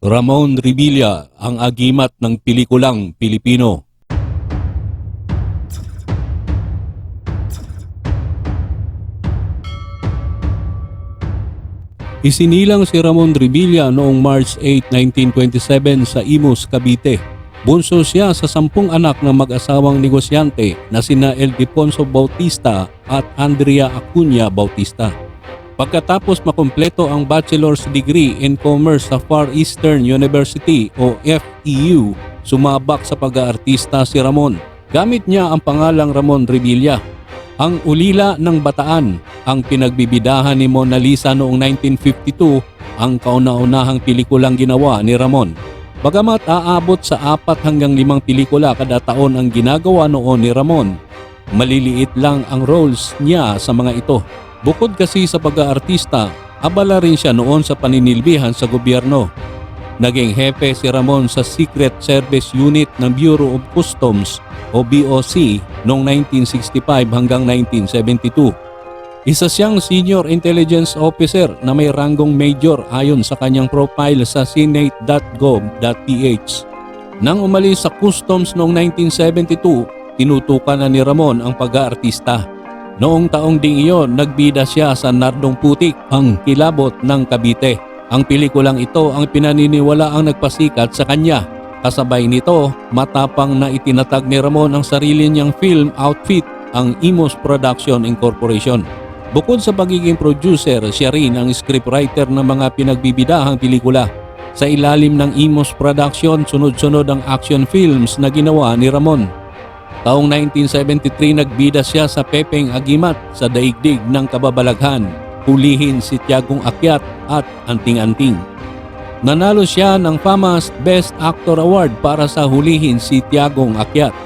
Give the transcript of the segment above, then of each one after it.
Ramon Revilla ang agimat ng pelikulang Pilipino. Isinilang si Ramon Revilla noong March 8, 1927 sa Imus, Cavite. Bunso siya sa sampung anak ng mag-asawang negosyante na sina Ildefonso Bautista at Andrea Acuña Bautista. Pagkatapos makumpleto ang bachelor's degree in commerce sa Far Eastern University o FEU, sumabak sa pag-aartista si Ramon. Gamit niya ang pangalang Ramon Revilla. Ang Ulila ng Bataan, ang pinagbibidahan ni Mona Lisa noong 1952, ang kauna-unahang pelikulang ginawa ni Ramon. Bagamat aabot sa apat hanggang limang pelikula kada taon ang ginagawa noon ni Ramon, maliliit lang ang roles niya sa mga ito. Bukod kasi sa pag-aartista, abala rin siya noon sa paninilbihan sa gobyerno. Naging hepe si Ramon sa Secret Service Unit ng Bureau of Customs o BOC noong 1965 hanggang 1972. Isa siyang Senior Intelligence Officer na may ranggong Major ayon sa kanyang profile sa senate.gov.ph. Nang umalis sa Customs noong 1972, tinutukan na ni Ramon ang pag-aartista. Noong taong ding iyon, nagbida siya sa Nardong Putik, ang kilabot ng Cavite. Ang pelikulang ito ang pinaniniwala ang nagpasikat sa kanya. Kasabay nito, matapang na itinatag ni Ramon ang sarili niyang film outfit, ang Imos Production Incorporation. Bukod sa pagiging producer, siya rin ang scriptwriter ng mga pinagbibidahang pelikula. Sa ilalim ng Imos Production, sunod-sunod ang action films na ginawa ni Ramon. Taong 1973 nagbida siya sa Pepeng Agimat sa daigdig ng kababalaghan, Hulihin si Tiagong Akyat at Anting-Anting. Nanalo siya ng FAMAS Best Actor Award para sa Hulihin si Tiagong Akyat.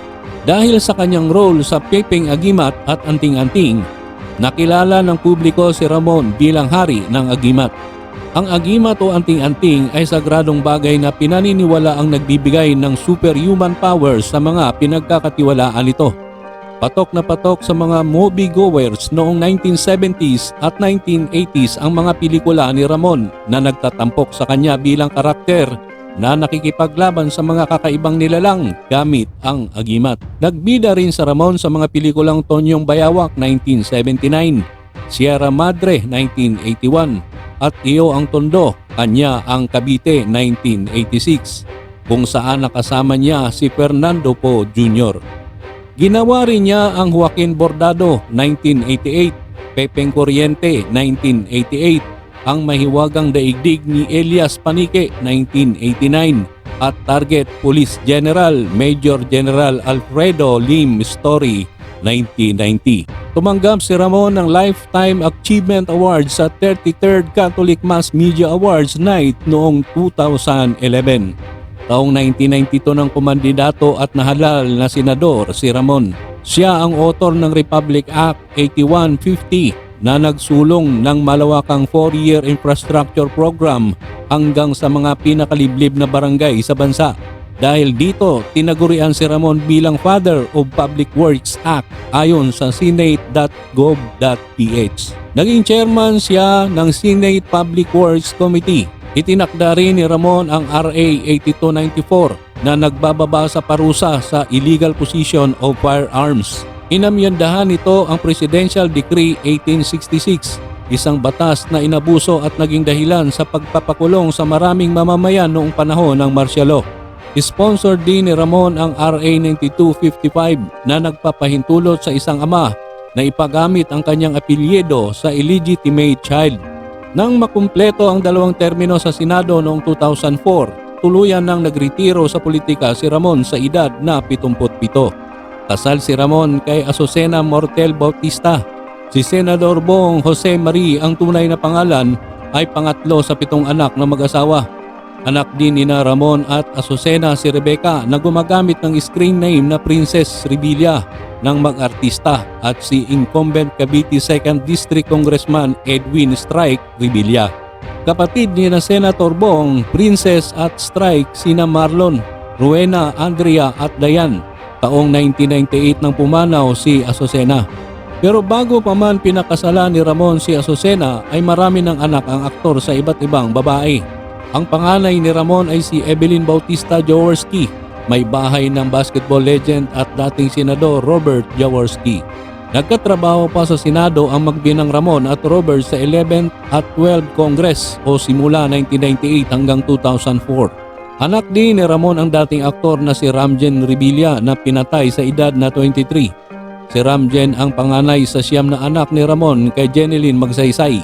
Dahil sa kanyang role sa Pepeng Agimat at Anting-Anting, nakilala ng publiko si Ramon bilang hari ng Agimat. Ang agimat o anting-anting ay sagradong bagay na pinaniniwala ang nagbibigay ng superhuman powers sa mga pinagkakatiwalaan nito. Patok na patok sa mga moviegoers noong 1970s at 1980s ang mga pelikula ni Ramon na nagtatampok sa kanya bilang karakter na nakikipaglaban sa mga kakaibang nilalang gamit ang agimat. Nagbida rin sa Ramon sa mga pelikulang Tonyong Bayawak 1979, Sierra Madre 1981, at Iyo ang Tondo, kanya ang Cavite 1986, kung saan nakasama niya si Fernando Po Jr. Ginawa rin niya ang Joaquin Bordado 1988, Pepeng Corriente 1988, ang mahiwagang daigdig ni Elias Panique 1989 at Target Police General Major General Alfredo Lim Story 1990. Tumanggap si Ramon ng Lifetime Achievement Award sa 33rd Catholic Mass Media Awards Night noong 2011. Taong 1992 ng kumandidato at nahalal na senador si Ramon. Siya ang author ng Republic Act 8150 na nagsulong ng malawakang 4-year infrastructure program hanggang sa mga pinakaliblib na barangay sa bansa. Dahil dito, tinagurian si Ramon bilang Father of Public Works Act ayon sa senate.gov.ph. Naging chairman siya ng Senate Public Works Committee. Itinakda rin ni Ramon ang RA 8294 na nagbababa sa parusa sa illegal possession of firearms. Inamyandahan nito ang Presidential Decree 1866 isang batas na inabuso at naging dahilan sa pagpapakulong sa maraming mamamayan noong panahon ng martial law. Sponsor din ni Ramon ang RA 9255 na nagpapahintulot sa isang ama na ipagamit ang kanyang apelyido sa illegitimate child. Nang makumpleto ang dalawang termino sa Senado noong 2004, tuluyan nang nagretiro sa politika si Ramon sa edad na 77. Kasal si Ramon kay Azucena Mortel Bautista. Si Senador Bong Jose Marie ang tunay na pangalan ay pangatlo sa pitong anak na mag-asawa. Anak din ni na Ramon at Azucena si Rebecca na gumagamit ng screen name na Princess Revilla ng mag-artista at si incumbent Cavite 2nd District Congressman Edwin Strike Revilla. Kapatid ni na Senator Bong, Princess at Strike sina Marlon, Rowena, Andrea at Dayan. Taong 1998 nang pumanaw si Azucena. Pero bago pa man pinakasalan ni Ramon si Azucena ay marami ng anak ang aktor sa iba't ibang babae. Ang panganay ni Ramon ay si Evelyn Bautista Jaworski, may bahay ng basketball legend at dating senador Robert Jaworski. Nagkatrabaho pa sa Senado ang magbinang Ramon at Robert sa 11th at 12th Congress o simula 1998 hanggang 2004. Anak din ni Ramon ang dating aktor na si Ramjen Revilla na pinatay sa edad na 23. Si Ramjen ang panganay sa siyam na anak ni Ramon kay Jeneline Magsaysay.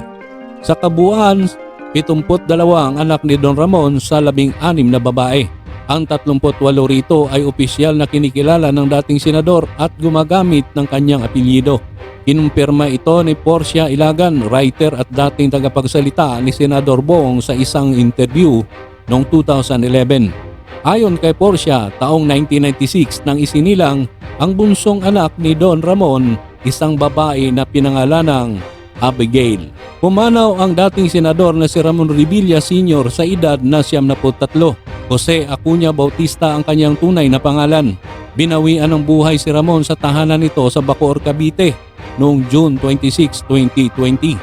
Sa kabuuan, 72 ang anak ni Don Ramon sa 16 na babae. Ang 38 rito ay opisyal na kinikilala ng dating senador at gumagamit ng kanyang apelyido. Kinumpirma ito ni Portia Ilagan, writer at dating tagapagsalita ni Senador Bong sa isang interview noong 2011. Ayon kay Portia, taong 1996 nang isinilang ang bunsong anak ni Don Ramon, isang babae na pinangalanang Abigail. Pumanaw ang dating senador na si Ramon Revilla Sr. sa edad na 73. Jose Acuña Bautista ang kanyang tunay na pangalan. Binawian ng buhay si Ramon sa tahanan nito sa Bacoor, Cavite noong June 26, 2020.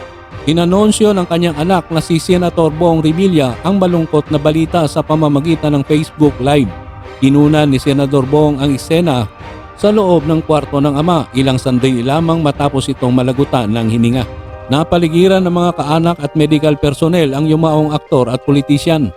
Inanonsyo ng kanyang anak na si Senator Bong Revilla ang malungkot na balita sa pamamagitan ng Facebook Live. Kinuna ni Senador Bong ang eksena sa loob ng kwarto ng ama ilang sandali lamang matapos itong malagutan ng hininga. Napaligiran ng mga kaanak at medical personnel ang yumaong aktor at politisyan.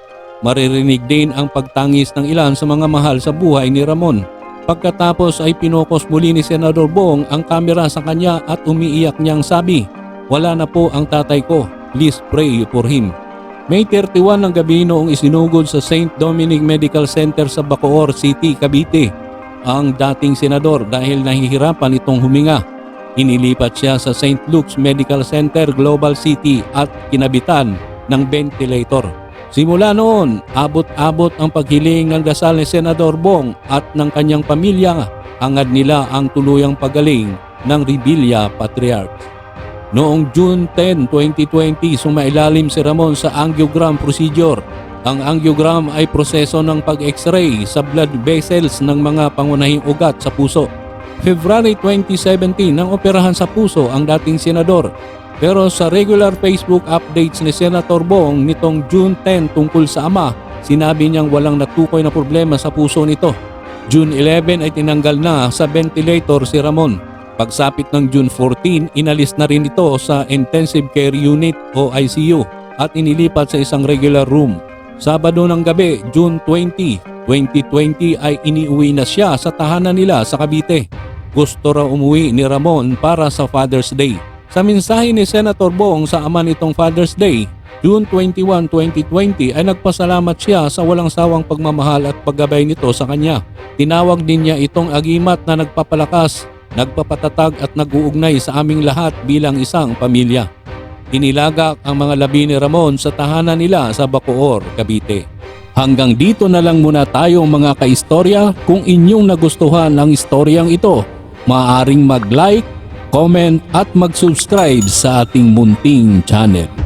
Maririnig din ang pagtangis ng ilan sa mga mahal sa buhay ni Ramon. Pagkatapos ay pinokos muli ni Senador Bong ang kamera sa kanya at umiiyak niyang sabi, Wala na po ang tatay ko, please pray for him. May 31 ng gabi noong isinugod sa St. Dominic Medical Center sa Bacoor City, Cavite ang dating senador dahil nahihirapan itong huminga. Inilipat siya sa St. Luke's Medical Center Global City at kinabitan ng ventilator. Simula noon, abot-abot ang paghiling ng dasal ni Senador Bong at ng kanyang pamilya. Hangad nila ang tuluyang pagaling ng Revilla Patriarch. Noong June 10, 2020, sumailalim si Ramon sa angiogram procedure. Ang angiogram ay proseso ng pag-x-ray sa blood vessels ng mga pangunahing ugat sa puso. February 2017 nang operahan sa puso ang dating senador pero sa regular Facebook updates ni Senator Bong nitong June 10 tungkol sa ama, sinabi niyang walang natukoy na problema sa puso nito. June 11 ay tinanggal na sa ventilator si Ramon. Pagsapit ng June 14, inalis na rin ito sa Intensive Care Unit o ICU at inilipat sa isang regular room. Sabado ng gabi, June 20, 2020 ay iniuwi na siya sa tahanan nila sa Cavite. Gusto raw umuwi ni Ramon para sa Father's Day. Sa mensahe ni Senator Bong sa ama nitong Father's Day, June 21, 2020 ay nagpasalamat siya sa walang sawang pagmamahal at paggabay nito sa kanya. Tinawag din niya itong agimat na nagpapalakas, nagpapatatag at nag-uugnay sa aming lahat bilang isang pamilya. Inilagak ang mga labi ni Ramon sa tahanan nila sa Bacoor, Cavite. Hanggang dito na lang muna tayo mga kaistorya. Kung inyong nagustuhan ang istoryang ito, maaaring mag-like, comment at mag-subscribe sa ating munting channel.